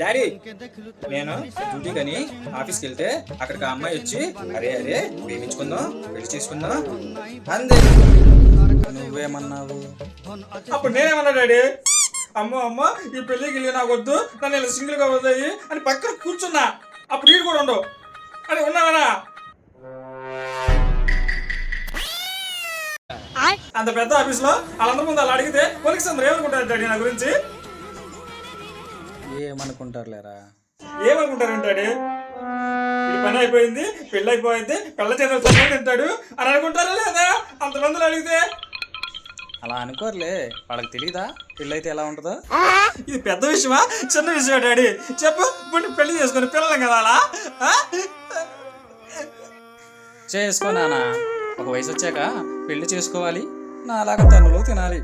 Daddy నేను duty కని ఆఫీస్కి వెళ్తే అక్కడికి ఆ అమ్మాయి వచ్చి అరే అరే ప్రేమించుకుందాం పెళ్ళి చేసుకుందాం? అందే. నువ్వేమన్నావు? అప్పుడు నేనేమన్నా డాడీ అమ్మో అమ్మ ఈ పెళ్ళికి వెళ్ళి నాకు వద్దు నన్ను ఇలా సింగిల్గా వద్దాయి అని పక్కన కూర్చున్నా. అప్పుడు వీడు కూడా ఉండవు. అని ఉన్నావనా అంత పెద్ద ఆఫీస్లో వాళ్ళందరి ముందు అలా అడిగితే పోలీస్ అందరూ ఏమనుకుంటారు డాడీ నా గురించి? ఏమనుకుంటారు డాడీ ఈ పని అయిపోయింది పెళ్ళి అయిపోయింది పెళ్ళ చేతులు తింటాడు అని అనుకుంటారా లేదా? అంతమందిలో అడిగితే? అలా అనుకోరులే. వాళ్ళకి తెలీదా? పెళ్ళైతే ఎలా ఉంటుందో? ఇది పెద్ద విషయమా? చిన్న విషయమా డాడీ? చెప్పు ఇప్పుడు పెళ్ళి చేసుకుని పిల్లలు కదా అలా? చేసుకో నాన్న ఒక వయసు వచ్చాక పెళ్ళి చేసుకోవాలి. నా అలాగ తనులు తినాలి.